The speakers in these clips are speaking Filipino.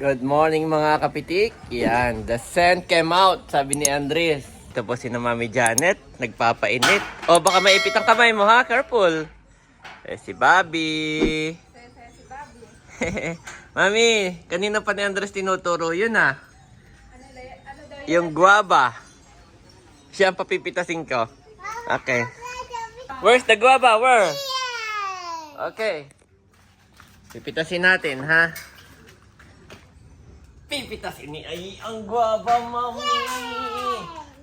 Good morning mga kapitik. Yan, the sun came out, sabi ni Andres. Po si na Mami Janet, nagpapainit. O baka maipit ang kamay mo ha, careful. Eh si Bobby. Mami, kanina pa ni Andres tinuturo yun ah. Yung guava. Siya ang papipitasin ko. Okay. Where's the guava? Where? Okay. Pipitasin natin, ha? Pipitasin ni ay ang guava, mami.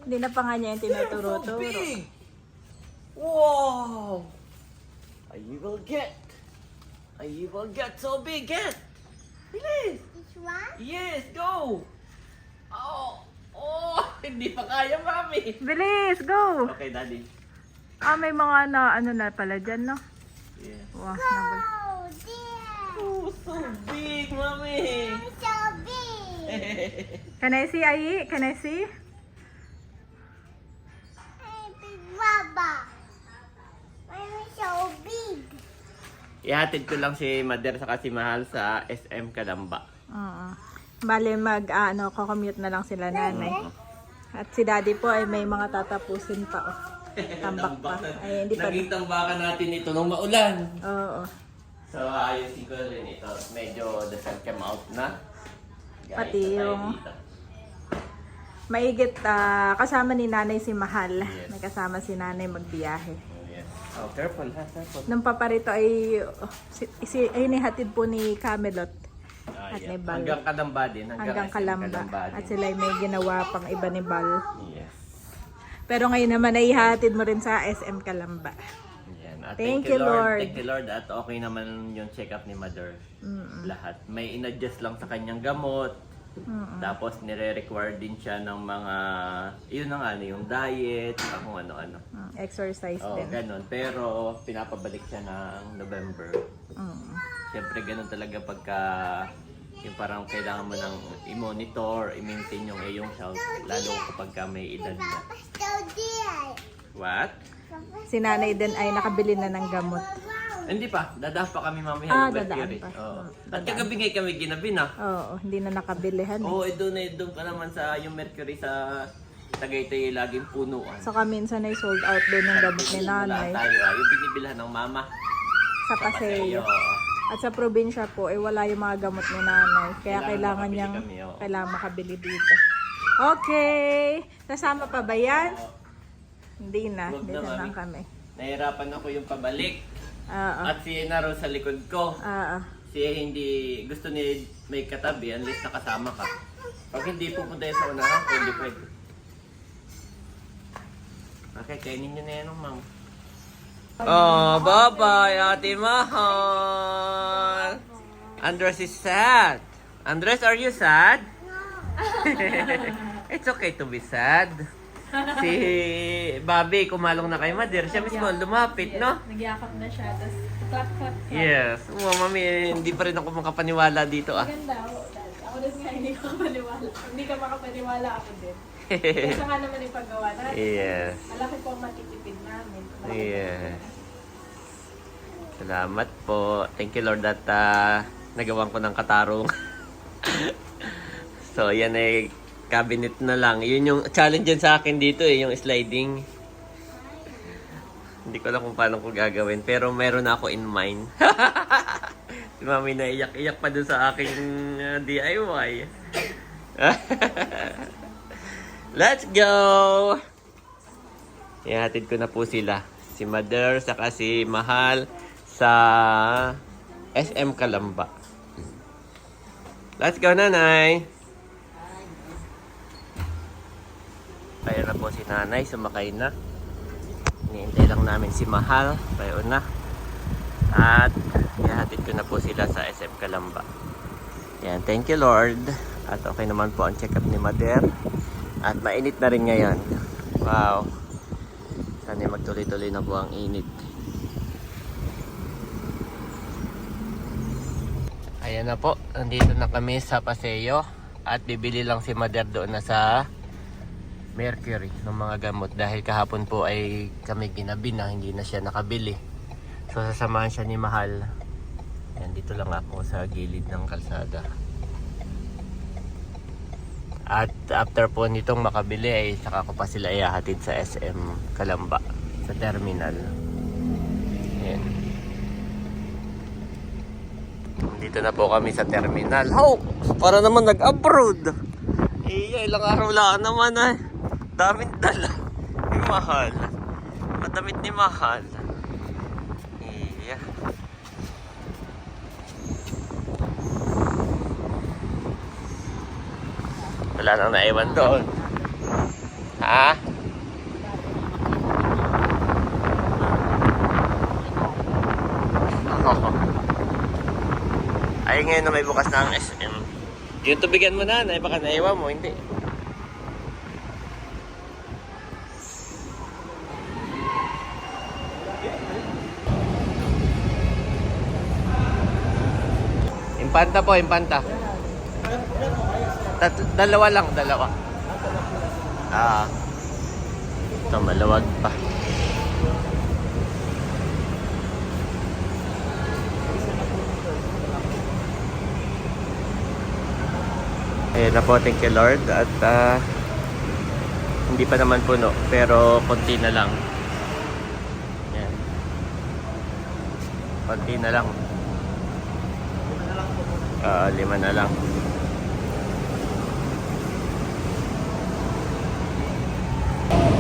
Hindi na pa nga niya yung So tinuturo-turo. big. Wow. I will get. I will get so big. Get. Bilis. Which one? Yes, go. Oh. Oh, hindi pa kaya, mami. Bilis, go! Okay, daddy. Ah, may mga na, ano na pala dyan, no? Yeah. Wow, nabal. Oh. Oh, so big, mami. So big. Can I see, Ai? Can I see? Baba. So big? Ihatid ko lang si Mader sa si Mahal sa SM Kalamba. Oo. Bale, mag, ah, ano, kakommute na lang sila nanay. At si daddy po ay may mga tatapusin pa, oh. Tambak pa. Ay, hindi pa. Naging tambakan natin ito nung maulan. Oo. So, ayusin ko rin ito. Medyo the sun came out na. Pati yung-. Maigit, ah, kasama ni nanay si Mahal. Yes. May kasama si nanay magbiyahe. Yes. Oh, careful ha, careful. Nung paparito ay, oh, si, si, ay nihatid po ni Camelot. Ah, At yeah. may bal. Hanggang Kalamba din. Hanggang, hanggang Kalamba. At sila ay may ginawa pang iba ni Bal. Yes. Pero ngayon naman ay ihatid mo rin sa SM Kalamba. At Thank you, Lord. Thank you, Lord. At okay naman yung check-up ni Mother. Lahat. May in-adjust lang sa kanyang gamot. Tapos nire-require din siya ng mga, yun na nga, ano, yung diet, kung ano-ano. Mm, Exercise Oo, din. ganun. Pero pinapabalik siya ng November. Mm. Siyempre ganun talaga pagka yung parang kailangan mo nang i-monitor, i-maintain yung iyong health, lalo kapag ka may edad na. What? Si nanay din ay nakabili na ng gamot. Hindi pa, dadaan pa kami mamaya Ah, ng dadaan pa. Oo. Hmm, At kagabi nga kami ginabi na. Oo, hindi na nakabilihan. eh. Oo, eh, doon eh, doon ka naman sa yung Mercury sa Tagaytay laging punuan. Saka minsan ay sold out din yung gamot ni nanay Wala tayo, ah. yung binibilhan ng mama. sa Paseo. oo. At sa probinsya po, eh wala yung mga gamot ni nanay. Kaya Kailangan kailangan niyang, kami, oo. kailangan makabili dito. Okay! Kasama pa ba yan? Hindi na. Huwag na, Dito lang mami. kami. Nahirapan ako yung pabalik. Oo. At si Naro sa likod ko. Oo. Siya hindi gusto ni may katabi unless nakasama ka. Pag hindi pupunta yun sa unahan, pwede pwede. Okay, kainin nyo na yan, oh, ma'am. Oh, bye-bye, Ate Mahal. Andres is sad. Andres, are you sad? It's okay to be sad. Si Bobby, kumalong na kay Madir. Siya mismo lumapit, no? Nagyakap na siya, tapos clap clap Yes. Oh, mami, hindi pa rin ako makapaniwala dito ah. Ganda ako. Ako din nga hindi ka makapaniwala. Hindi ka makapaniwala ako din. Kasi nga naman yung paggawa natin. yes. Malaki po ang matitipid namin. Yes. Salamat po. Thank you Lord that ah, nagawan ko ng katarong. so, yan ay cabinet na lang. Yun yung challenge sa akin dito eh, yung sliding. Hindi ko alam kung paano ko gagawin, pero meron na ako in mind. si mami na iyak-iyak pa dun sa aking ah, DIY. Let's go! Ihatid ko na po sila. Si Mother, saka si Mahal sa SM Kalamba. Let's go, nanay! Kaya na po si nanay, sumakay na. Iniintay lang namin si Mahal, payo na. At ihatid ko na po sila sa SM Kalamba. Yan, thank you Lord. At okay naman po ang check-up ni Mother. At mainit na rin ngayon. Wow. Sana magtuloy-tuloy na po ang init. Ayan na po. Nandito na kami sa Paseo. At bibili lang si Mother doon na sa Mercury ng mga gamot. Dahil kahapon po ay kami ginabi na hindi na siya nakabili. So sasamahan siya ni Mahal. Ayan, dito lang ako sa gilid ng kalsada. At after po nitong makabili ay saka ko pa sila ihahatid sa SM Kalamba sa terminal. Ayan. Dito na po kami sa terminal. How? Para naman nag-abroad. Iya, ilang araw lang naman ay. Daming dala. Ni Mahal. Madamit ni Mahal. Iya. Wala nang naiwan doon. Ha? Ay, ngayon na may bukas na ang SM. Yung tubigan mo na, na baka naiwan mo, hindi. Impanta po, impanta. Tat dalawa lang, dalawa. Ah. Ito, malawag pa. Ayan na po, thank you Lord. At ah, hindi pa naman puno, pero konti na lang. Ayan. Konti na lang. Ah, lima na lang.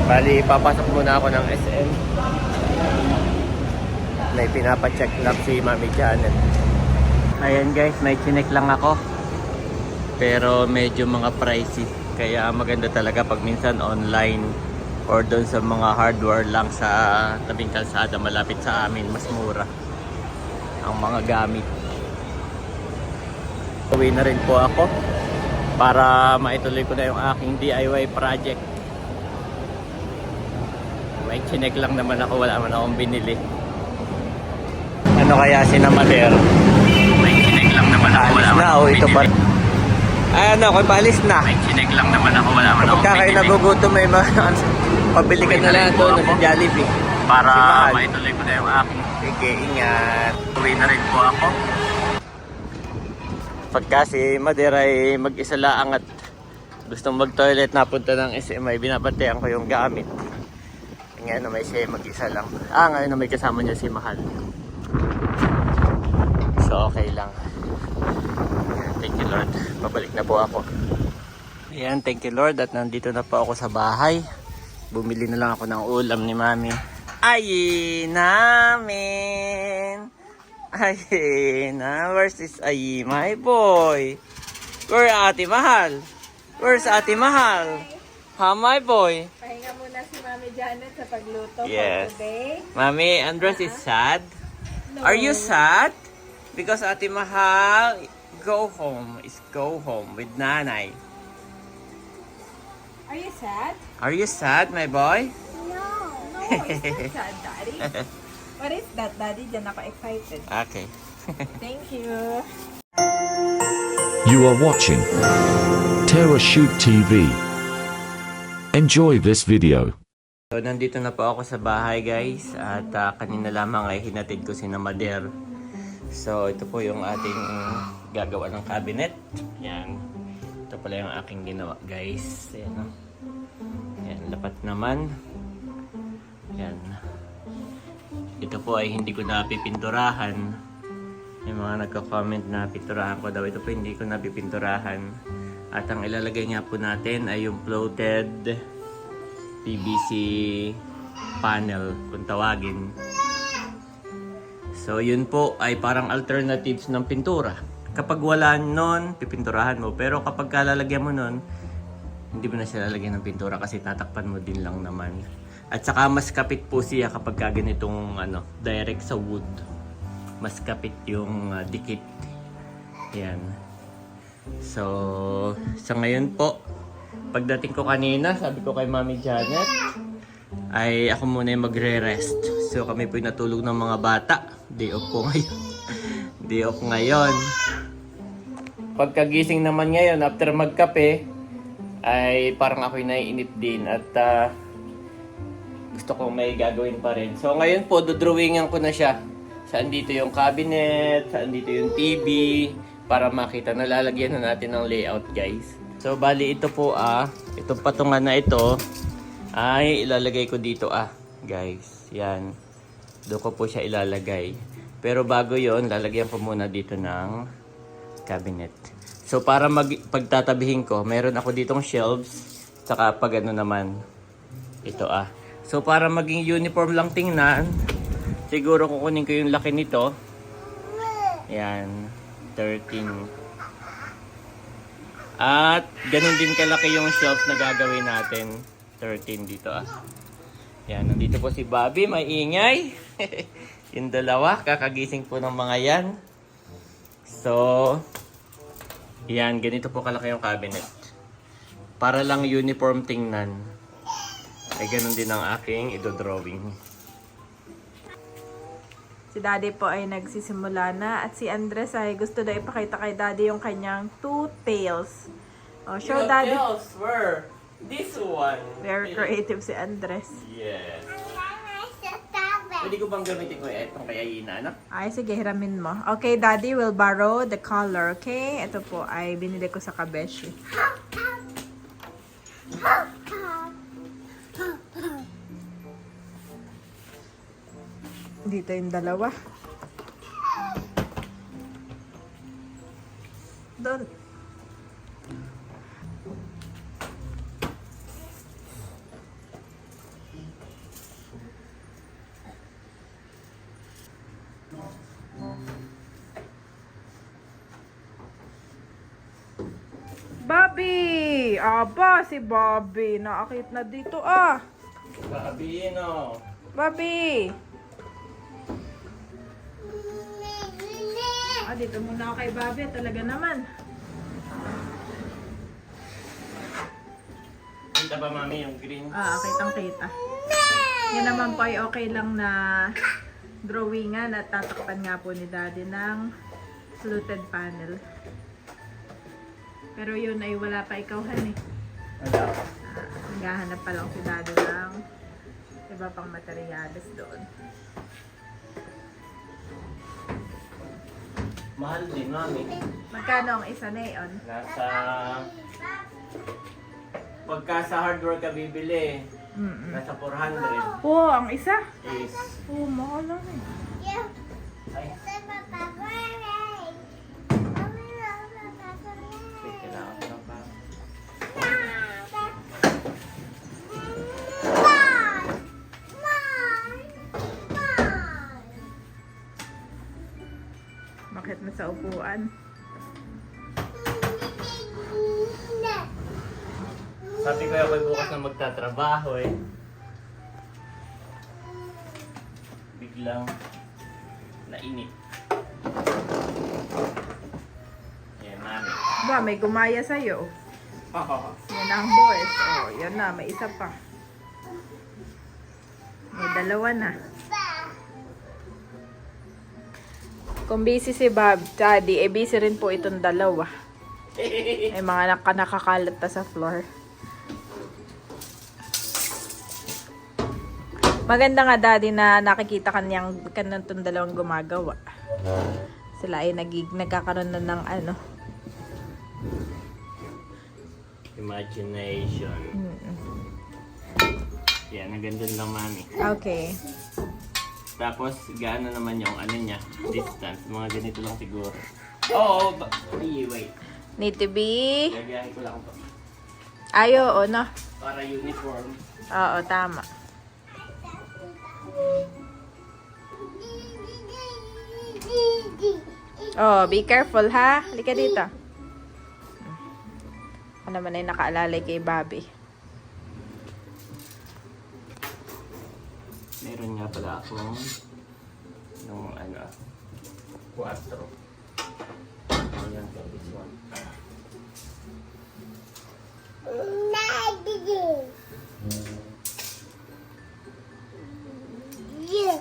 Bali, papasok muna ako ng SM. May pinapacheck lang si Mami Janet. Ayan guys, may chinek lang ako. Pero medyo mga pricey. Kaya maganda talaga pag minsan online or doon sa mga hardware lang sa tabing kalsada malapit sa amin, mas mura ang mga gamit. Uwi na rin po ako para maituloy ko na yung aking DIY project. May chinek lang naman ako, wala man akong binili. Ano kaya si Namader? May chinek lang naman ako, wala man akong ito pa. Ay ano, kung paalis na. May chinek lang naman ako, wala man Oh, akong Kapag kayo nagugutom, may mga pabili ka na lang doon sa Jollibee. Para maituloy ko na yung aking Sige, ingat. Uwi na rin po ako. Pagka si Mader ay mag-isa lang at gustong mag-toilet napunta ng SM ay binabantayan ko yung gamit. Ngayon na may siya mag-isa lang. Ah, ngayon na may kasama niya si Mahal. So, okay lang. Thank you Lord. Pabalik na po ako. Ayan, thank you Lord at nandito na po ako sa bahay. Bumili na lang ako ng ulam ni Mami. Ay namin. Ay na. This Ay, my boy? Where Ate Mahal? Where's Ate Mahal? Ha, my boy? Pahinga muna si Mami Janet sa pagluto Yes. for today. Mami, Andres is sad? Are you sad? Because Ate Mahal, go home. Is go home with Nanay. Are you sad? Are you sad, my boy? No. No, it's not sad, Daddy. What is that, Daddy? Diyan ako excited. Okay. Thank you. You are watching Terra Shoot TV. Enjoy this video. So, nandito na po ako sa bahay guys at ah, kanina lamang ay hinatid ko si Mader. So, ito po yung ating gagawa ng cabinet. Yan. Ito pala yung aking ginawa guys. Ayan, no? Ayan, lapat naman. Yan. Ito po ay hindi ko napipinturahan. May mga nagko-comment na pinturahan ko daw. Ito po hindi ko napipinturahan. At ang ilalagay nga po natin ay yung floated PVC panel kung tawagin. So yun po ay parang alternatives ng pintura. Kapag wala nun, pipinturahan mo. Pero kapag kalalagyan mo nun, hindi mo na siya lalagyan ng pintura kasi tatakpan mo din lang naman. At saka mas kapit po siya kapag ka ganitong ano, direct sa wood. Mas kapit yung ah, dikit. Yan. So, sa ngayon po, pagdating ko kanina, sabi ko kay Mami Janet, ay ako muna yung magre-rest. So kami po yung natulog ng mga bata. Day off po ngayon. Day off ngayon. Pagkagising naman ngayon, after magkape, ay parang ako'y naiinip din at ah, gusto kong may gagawin pa rin. So ngayon po, dodrawingan ko na siya. Saan dito yung cabinet, saan dito yung TV, para makita na lalagyan na natin ng layout guys. So, bali ito po ah, itong patungan na ito ay ilalagay ko dito ah, guys. Yan. Doon ko po siya ilalagay. Pero bago yon lalagyan ko muna dito ng cabinet. So, para mag pagtatabihin ko, meron ako ditong shelves, saka pag ano naman, ito ah. So, para maging uniform lang tingnan, siguro kukunin ko yung laki nito. Yan, 13. At ganun din kalaki yung shelf na gagawin natin. 13 dito ah. Yan, nandito po si Bobby, may ingay. yung dalawa, kakagising po ng mga yan. So, yan, ganito po kalaki yung cabinet. Para lang uniform tingnan. Ay ganun din ang aking idodrawing. Si Daddy po ay nagsisimula na at si Andres ay gusto daw ipakita kay Daddy yung kanyang two tails. Oh, show Daddy. were this one. Very creative si Andres. Yes. Pwede ko bang gamitin ko itong kay Ayina, no? Ay, sige, hiramin mo. Okay, Daddy will borrow the color, okay? Ito po ay binili ko sa Kabeshi. Dito yung dalawa. Doon. Bobby! Aba, si Bobby. Nakakit na dito ah. Sabi, no? Bobby! Dito muna ako kay Bobby. Talaga naman. Kita ba, mami, yung green? Ah, kitang kita. Yan naman po ay okay lang na drawingan at tatakpan nga po ni Daddy ng fluted panel. Pero yun ay wala pa ikawhan eh. Wala. Ah, naghahanap pa lang si Daddy ng iba pang materyales doon. Mahal din, mami. Magkano ang isa neon? Nasa... Pagka sa hardware ka bibili, Mm nasa 400 Oo, ang isa? is... Oo, mahal lang eh. Yeah. Sa upuan? Sabi ko ako'y bukas na magtatrabaho eh. Biglang nainip. Yan, mami. Ba, may gumaya sa'yo. Yan ang boys. Oh, yan na. May isa pa. May dalawa na. Kung busy si Bob, Daddy, eh busy rin po itong dalawa. May mga naka nakakalat na sa floor. Maganda nga, Daddy, na nakikita kanyang kanang itong dalawang gumagawa. Sila ay nagig, nagkakaroon na ng ano. Imagination. Mm-mm. Yan, ang ganda lang mami. Okay. Tapos, gaano naman yung ano niya, distance. Mga ganito lang siguro. Oo, ba- Ay, wait. Need to be... Gagayahin ko lang to. Ay, oo, no? Para uniform. Oo, tama. Oh, be careful, ha? Halika dito. Ano naman ay nakaalalay kay Bobby. Meron nga pala akong nung ano, 4. Ayan, this one. Yeah.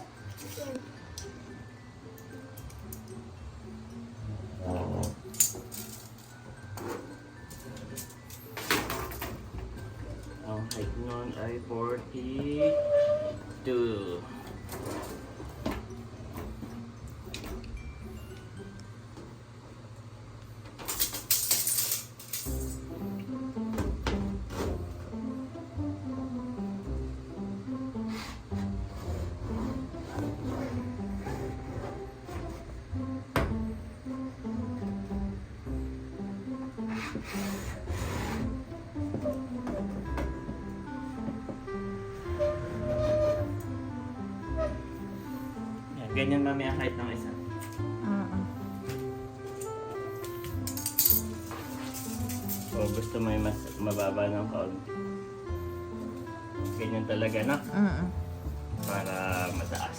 Yan, ganyan mami ang height ng isa. Mm-mm. O gusto mo yung mas mababa ng kaunti. Ganyan talaga na. Mm-mm. Para mataas.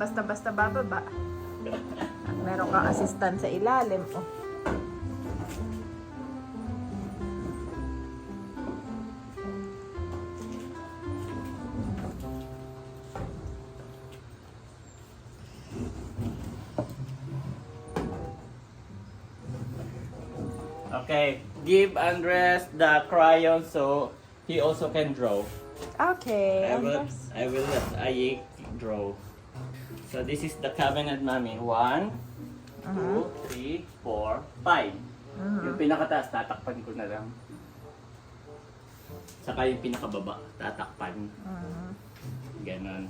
Basta-basta bababa. Meron kang assistant sa ilalim. Oh. Okay, give Andres the crayon so he also can draw. Okay. I will, Andres. I will let Ayik draw. So this is the cabinet, mami. One, two, three, four, five. Yung pinakataas, tatakpan ko na lang. Saka yung pinakababa, tatakpan. Ganon.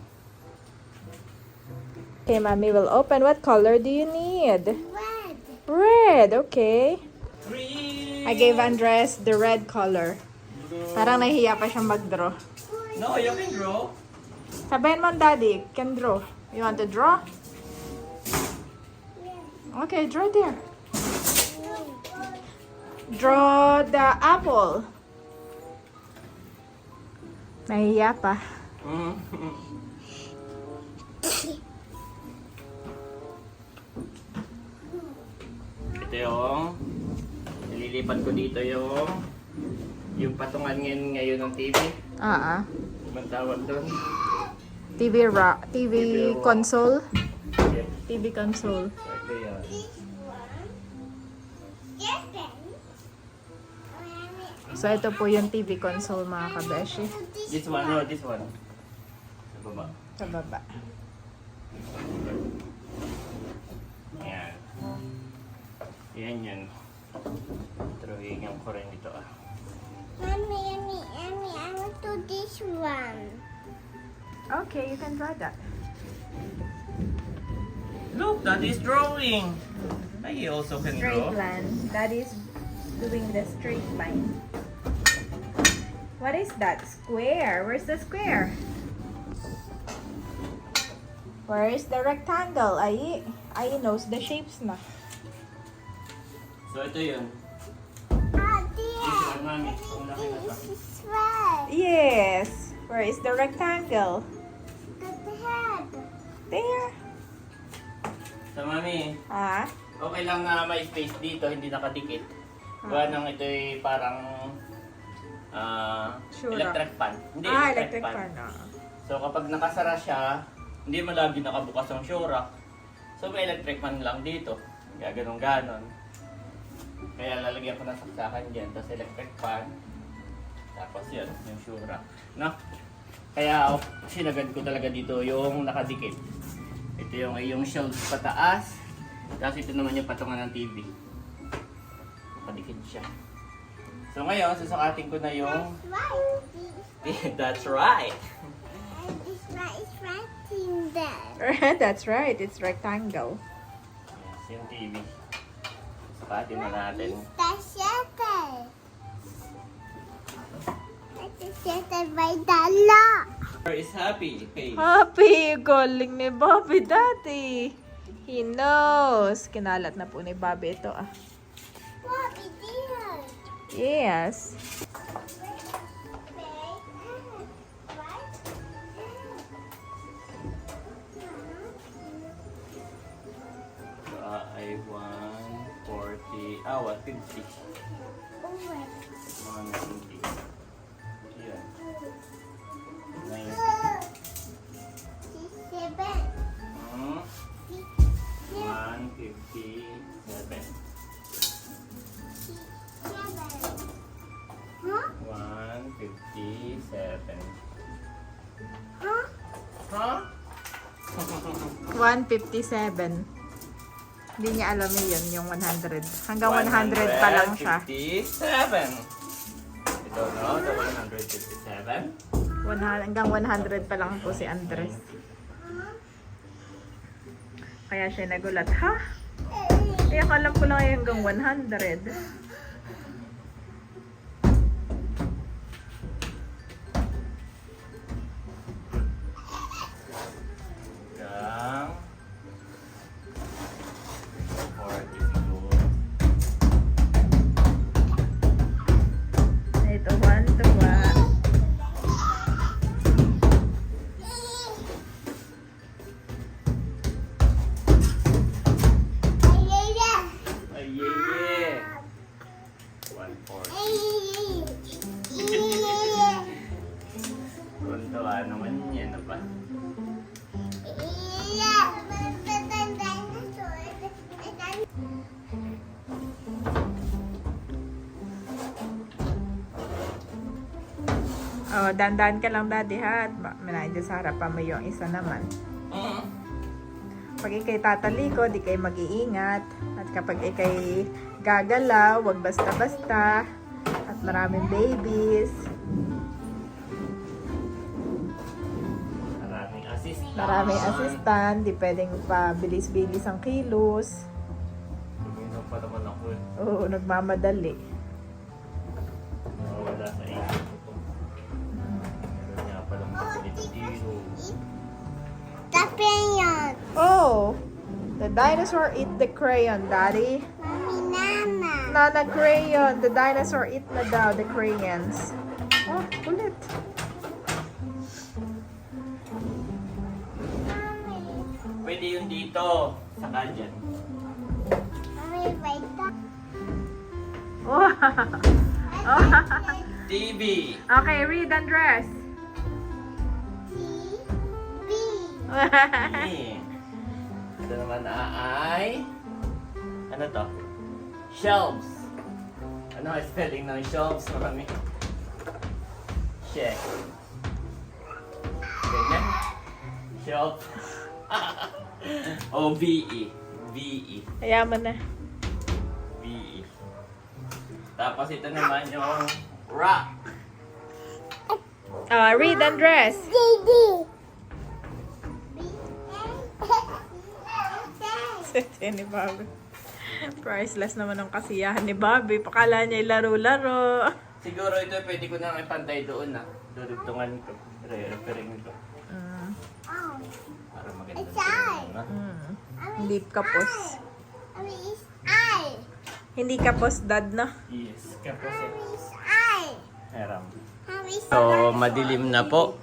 Okay, mommy will open. What color do you need? Red. Red, okay. Three! I gave Andres the red color. Parang nahiya pa siyang mag-draw. No, you can draw. Sabihin mo, Daddy, can draw. You want to draw? Okay, draw there. Draw the apple. Nahiya pa. Ito yung nililipat ko dito yung yung patungan ngayon ngayon ng TV. Ah, ah. Ibang tawag doon. TV ra TV console. TV console. So ito yan. Yes, then. So ito po yung TV console mga kabeshi. This one, no, this one. Sa baba. Sa baba. Yan. Yan yan. Drawing ko rin ito ah. Mommy, mommy, mommy, I want to this one. Okay, you can draw that. Look, that is drawing. I also can Straight draw. line. That is doing the straight line. What is that? Square. Where's the square? Where is the rectangle? Ay, ay knows the shapes na. So ito yun. This dear. one, mami. Ang laki na to. This is red. Yes. Where is the rectangle? There. So mami, Ah. okay lang na may space dito, hindi nakadikit. Gawa nang ito'y parang ah, Sure. electric fan. Hindi, ah, electric fan. ah. So kapag nakasara siya, hindi mo lagi nakabukas ang shorak. So may electric fan lang dito. Gaganong ganon. Kaya lalagyan ko ng saksakan dyan, tapos electric fan. Tapos yun, yung shorak. No? Kaya oh, sinagad ko talaga dito yung nakadikit. Ito yung yung shelves pataas. Tapos ito naman yung patungan ng TV. Nakadikit siya. So ngayon, susakatin ko na yung... That's right! That's right. It's rectangle. Yes, yung TV. Sukatin na natin. It's the shutter. It's the shutter by the Is happy face. Happy! Calling ni Bobby dati. He knows. Kinalat na po ni Bobby ito ah. Bobby, dear. Yes. Uh, I want 40, ah, what, 50. 157. Hindi niya alam yun, yung 100. Hanggang 100 pa lang siya. 157. Ito no, the 157. 100, hanggang 100 pa lang po si Andres. Kaya siya nagulat, ha? Eh, akala ko lang ay hanggang 100. Oh, dandan ka lang, daddy, ha? At ba- Manay sa harapan mo yung isa naman. Pag ikay tataliko, di kayo mag-iingat. At kapag ikay gagalaw, wag basta-basta. At maraming babies. Maraming assist. Maraming assistant. Di pwedeng pa bilis-bilis ang kilos. Tuminom pa naman ako eh. Oo, nagmamadali. The dinosaur eat the crayon, daddy. Nana crayon. The dinosaur eat na daw the crayons. Oh, kulit. Pwede yun dito. Saka dyan. Oh. TV. okay, read and dress. Eh. Ito naman ay... Ano to? Shelves. Ano ang spelling ng shelves? Marami. Check. Ganyan. Shelf. o V-E. V-E. Kaya mo na. V-E. Tapos ito naman yung rock. Uh, read and dress. Ni Bobby. Priceless naman ang kasiyahan ni Bobby. Pakala niya laro-laro. Siguro ito pwede ko nang ipantay doon na. Dudugtungan ko. Re-referring ko. Mm, Para maganda. It's I. Na. mm. Hindi kapos. Hindi kapos, dad, no? Yes. Kapos eh. Meron. So, So, madilim na po.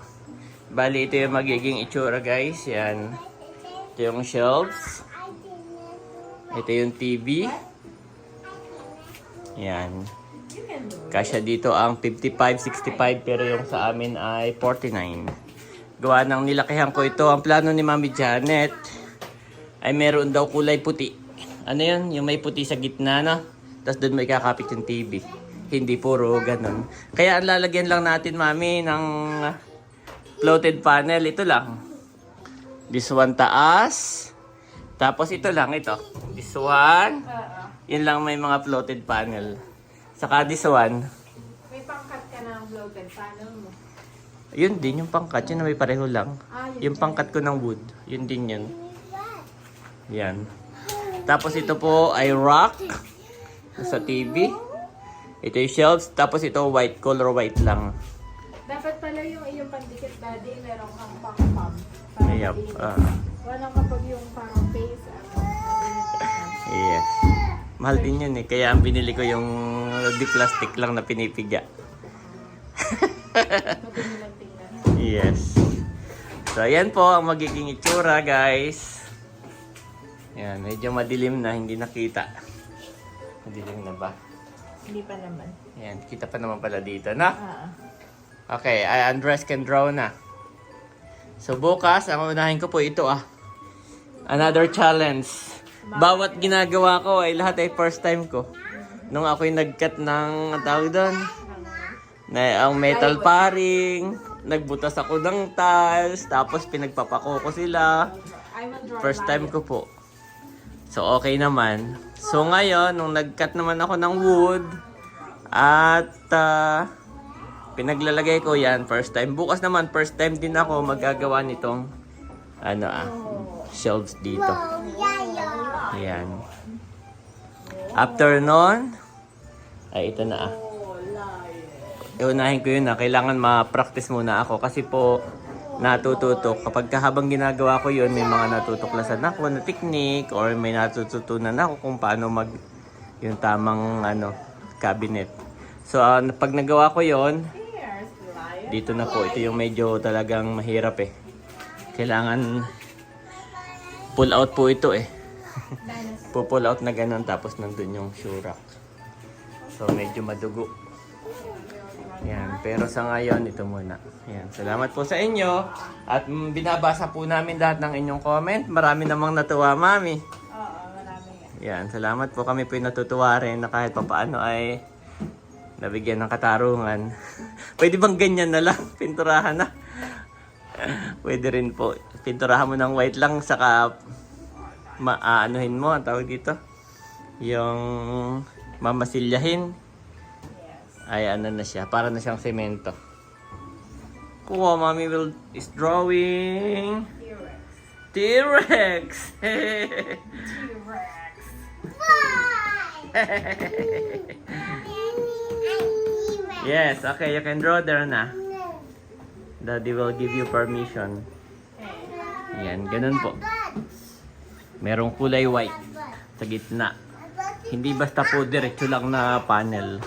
Bali, ito yung magiging itsura, guys. Yan. Ito yung shelves. Ito yung TV. Yan. Kasya dito ang 55-65 pero yung sa amin ay 49. Gawa ng nilakihan ko ito. Ang plano ni Mami Janet ay meron daw kulay puti. Ano yun? Yung may puti sa gitna na. Tapos doon may kakapit yung TV. Hindi puro ganun. Kaya ang lalagyan lang natin, Mami, ng floated panel. Ito lang. This one taas. Tapos ito lang, ito. This one. Yun lang may mga floated panel. Saka this one. May pangkat ka ng bloated panel mo. Yun din, yung pangkat. Yun na may pareho lang. Ah, Yung pangkat ko ng wood. Yun din yun. Yan. Tapos ito po ay rock. Sa TV. Ito yung shelves. Tapos ito white. Color white lang. Dapat pala yung iyong pandikit daddy, meron kang pang-pump. Para Ayap. malinis. ah. Walang kapag yung parang face, ano, yes. Mahal din yun eh. Kaya ang binili ko yung di plastic lang na pinipigya. Yes. So, ayan po ang magiging itsura, guys. Yan, medyo madilim na, hindi nakita. Madilim na ba? Hindi pa naman. Yan, kita pa naman pala dito, na? Ah, Okay, I undress can draw na. So bukas, ang unahin ko po ito ah. Another challenge. Bawat ginagawa ko ay lahat ay first time ko. Nung ako'y nag-cut ng, tawag doon, na ang metal paring, nagbutas ako ng tiles, tapos pinagpapako ko sila. First time ko po. So okay naman. So ngayon, nung nag-cut naman ako ng wood, at ah, pinaglalagay ko yan, first time. Bukas naman, first time din ako magagawa nitong, ano ah, shelves dito. Ayan. After nun, ay ito na ah. Iunahin ko yun na kailangan ma-practice muna ako kasi po natututok. Kapag ka habang ginagawa ko yun, may mga natutuklasan ako na technique or may natututunan ako kung paano mag yung tamang ano cabinet. So ah, pag nagawa ko yon dito na po. Ito yung medyo talagang mahirap eh. Kailangan pull out po ito eh. Pupull out na ganun tapos nandun yung shoe rack. So medyo madugo. Yan, pero sa ngayon ito muna. Yan, salamat po sa inyo at mm, binabasa po namin lahat ng inyong comment. Marami namang natuwa, Mami. Oo, marami yan. Yan, salamat po kami po yung natutuwa rin na kahit papaano ay nabigyan ng katarungan. Pwede bang ganyan na lang? Pinturahan na. Pwede rin po. Pinturahan mo ng white lang saka maanuhin mo, ang tawag dito. Yung mamasilyahin. Ay ano na siya, para na siyang semento. Kuha, mommy will is drawing T-Rex. yes, okay, you can draw there na. Daddy will give you permission. Yan, ganun po. Merong kulay white sa gitna. Hindi basta po diretso lang na panel.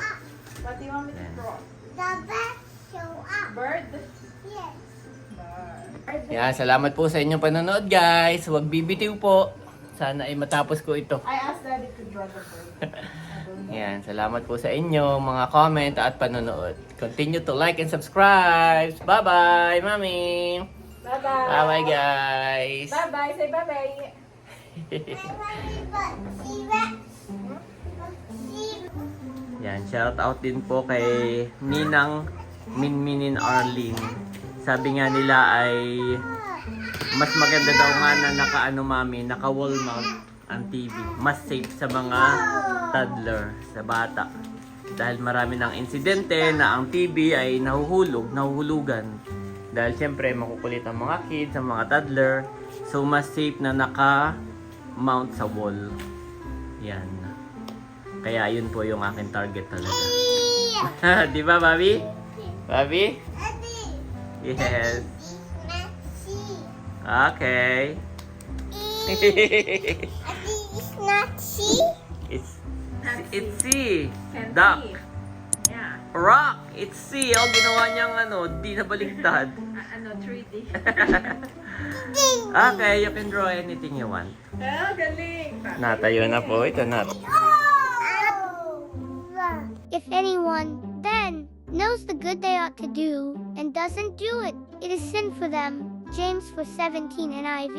What do you want me to draw? The best show up. Bird? Yes. Bird. Yan, salamat po sa inyong panonood guys. Huwag bibitiw po. Sana ay matapos ko ito. I asked Daddy to draw the bird. Yan, salamat po sa inyo mga comment at panonood. Continue to like and subscribe. Bye-bye, Mami. Bye-bye. Bye-bye, guys. Bye-bye. Say bye-bye. Yan, shout out din po kay Ninang Minminin Arlene. Sabi nga nila ay mas maganda daw nga na naka-ano mami, naka-wall mount ang TV. Mas safe sa mga toddler, sa bata. Dahil marami ng insidente na ang TV ay nahuhulog, nahuhulugan. Dahil siyempre makukulit ang mga kids, ang mga toddler. So mas safe na naka-mount sa wall. Yan. Kaya yun po yung aking target talaga. Di ba, Bobby? Bobby? Yes. Okay. It's it's it's C. Duck. Yeah. Rock. It's C. Oh, ginawa niyang ano, di na baliktad. ano, 3D. Okay, you can draw anything you want. Ah, galing. Natayo na po. Ito na. If anyone then knows the good they ought to do and doesn't do it, it is sin for them. James 4:17 NIV.